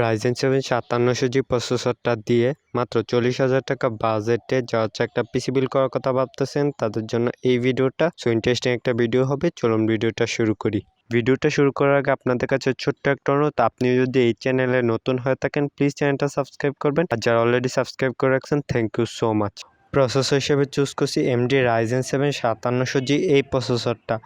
Ryzen seven সাতান্নশো জি প্রসেসরটা দিয়ে মাত্র চল্লিশ হাজার টাকা বাজেটে যা হচ্ছে একটা পিসি বিল করার কথা ভাবতেছেন, তাদের জন্য এই ভিডিওটা। সো ইন্টারেস্টিং একটা ভিডিও হবে। চলুন ভিডিওটা শুরু করি। ভিডিওটা শুরু করার আগে আপনাদের কাছে ছোট্ট একটা অনুরোধ। আপনি যদি এই চ্যানেলে নতুন হয়ে থাকেন প্লিজ চ্যানেলটা সাবস্ক্রাইব করবেন। আর যারা অলরেডি সাবস্ক্রাইব করে রাখছেন thank you so much processor হিসেবে চুজ করছি এমডি রাইজেন সেভেন সাতান্নশো জি এই প্রসেসরটা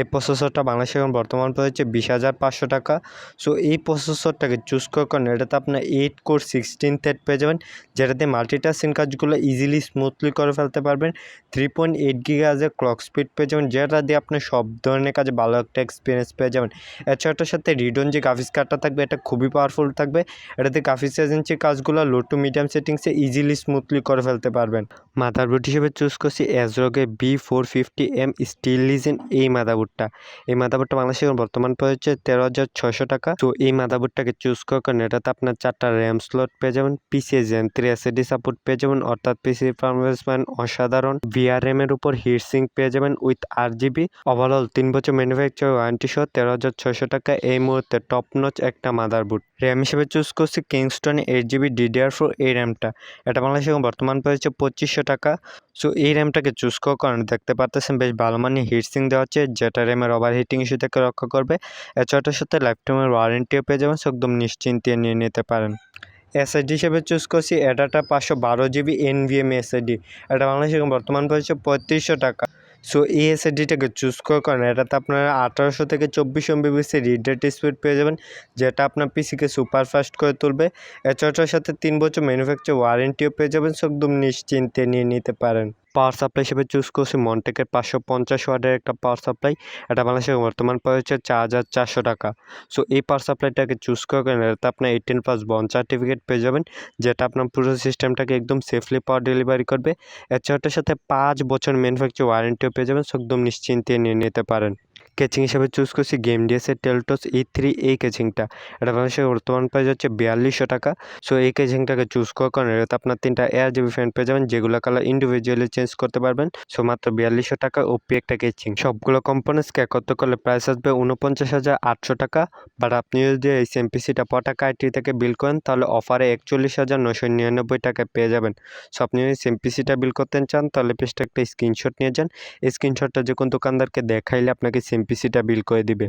এই প্রসেসরটা বাংলাদেশে এখন বর্তমান প্রাইস হচ্ছে বিশ হাজার পাঁচশো টাকা। সো এই প্রসেসরটাকে চুজ করার কারণে এটাতে আপনার এইট কোর সিক্সটিন থেট পেয়ে যাবেন, যেটাতে মাল্টিটাস্কিং কাজগুলো ইজিলি স্মুথলি করে ফেলতে পারবেন। থ্রি পয়েন্ট এইট গিগাজের ক্লক স্পিড পেয়ে যাবেন, যেটা দিয়ে আপনি সব ধরনের কাজে ভালো একটা এক্সপিরিয়েন্স পেয়ে যাবেন। এছাড়াটার সাথে রিডন যে গ্রাফিক্স কার্ডটা থাকবে, এটা খুবই পাওয়ারফুল থাকবে। এটাতে গ্রাফিক্স এজেন্সির কাজগুলো লো টু মিডিয়াম সেটিংসে ইজিলি স্মুথলি করে ফেলতে পারবেন। মাদারবোর্ড হিসেবে চুজ করছি ASRock B four fifty M steel legend এই মাদারবোর্ডটা। এই মাদারবোর্ডটা বাংলাদেশে বর্তমান প্রাইস হচ্ছে তেরো হাজার ছয়শো টাকা। তো এই মাদারবোর্ডটাকে চুজ করার কারণে এটাতে আপনার চারটা র্যাম স্লট পেয়ে যাবেন PC gen three SSD support পেয়ে যাবেন, অর্থাৎ পিসি পারফরমেন্স মান অসাধারণ। ভিআরএম এর উপর হিট সিঙ্ক পেয়ে যাবেন উইথ আট জিবি ওভারঅল তিন বছর ম্যানুফ্যাকচার ওয়ারেন্টি সহ তেরো হাজার ছয়শো টাকা। এই মুহূর্তে টপ নচ একটা মাদারবোর্ড। র্যাম হিসেবে চুজ করছি Kingston eight GB DDR four এই র্যামটা এটা বাংলাদেশে এখন বর্তমান হচ্ছে পঁচিশশো টাকা। সো এই র্যামটাকে চুজ করার কারণে দেখতে পারতেছেন বেশ ভালো মানের হিটসিং দেওয়া হচ্ছে, যেটা র্যামের ওভার হিটিং ইস্যু থেকে রক্ষা করবে। এছাড়াটার সাথে টাইমের ওয়ারেন্টিও পেয়ে যাবেন সো একদম নিশ্চিন্তে নিয়ে নিতে পারেন। এসএসডি হিসেবে চুজ করছি এটাটা পাঁচশো বারো জিবি এনভিএম এসএসডি এটা বাংলাদেশে এখন বর্তমান পড়েছে পঁয়ত্রিশশো টাকা। সো এই এসএসডিটাকে চুজ করার কারণে এটাতে আপনারা আঠারোশো থেকে চব্বিশ এমবিবিসি রিড স্পিড পেয়ে যাবেন, যেটা আপনার পিসিকে সুপার ফাস্ট করে তুলবে। এছাড়াটার সাথে তিন বছর ম্যানুফ্যাকচার ওয়ারেন্টিও পেয়ে যাবেন সো একদম নিশ্চিন্তে নিয়ে নিতে পারেন। পাওয়ার সাপ্লাই হিসেবে চুজ করছি। মনটেকের পাঁচশো পঞ্চাশ ওয়াটের একটা পাওয়ার সাপ্লাই এটা বাংলাদেশের বর্তমান পাওয়া হচ্ছে চার হাজার চারশো টাকা। সো এই পাওয়ার সাপ্লাইটাকে চুজ করেন এটাতে আপনার এইটিন প্লাস বন সার্টিফিকেট পেয়ে যাবেন, যেটা আপনার পুরো সিস্টেমটাকে একদম সেফলি পাওয়ার ডেলিভারি করবে। এছাড়াটার সাথে পাঁচ বছর ম্যানুফ্যাকচার ওয়ারেন্টিও পেয়ে যাবেন। সো একদম নিশ্চিন্তে নিয়ে নিতে পারেন। কেচিং হিসেবে চুজ করছি গেম ডিএসের টেলটোস ই থ্রি এই কেচিংটা এটা বাংলাদেশের বর্তমান প্রাইস হচ্ছে বিয়াল্লিশশো টাকা। সো এই কেচিংটাকে চুজ করার কারণে এটাতে আপনার তিনটা এয়ার জিবি ফ্যান পেয়ে যাবেন, যেগুলো কালার ইন্ডিভিজুয়ালি চেঞ্জ করতে পারবেন। সো মাত্র বিয়াল্লিশশো টাকা ওপি একটা কেচিং সবগুলো কম্পোনেন্টসকে একত্র করলে প্রাইস আসবে উনপঞ্চাশ হাজার আটশো টাকা। বাট আপনি যদি এই সিএমপিসিটা পটাকা আইটি থেকে বিল করেন, তাহলে অফারে একচল্লিশ হাজার নশো নিরানব্বই টাকায় পেয়ে যাবেন। সো আপনি যদি সিএমপিসিটা বিল করতে চান, তাহলে পেজটা একটা স্ক্রিনশট নিয়ে যান। স্ক্রিনশটটা যে কোন দোকানদারকে দেখাইলে আপনাকে সিএমপিসিটা বিল করে দিবে।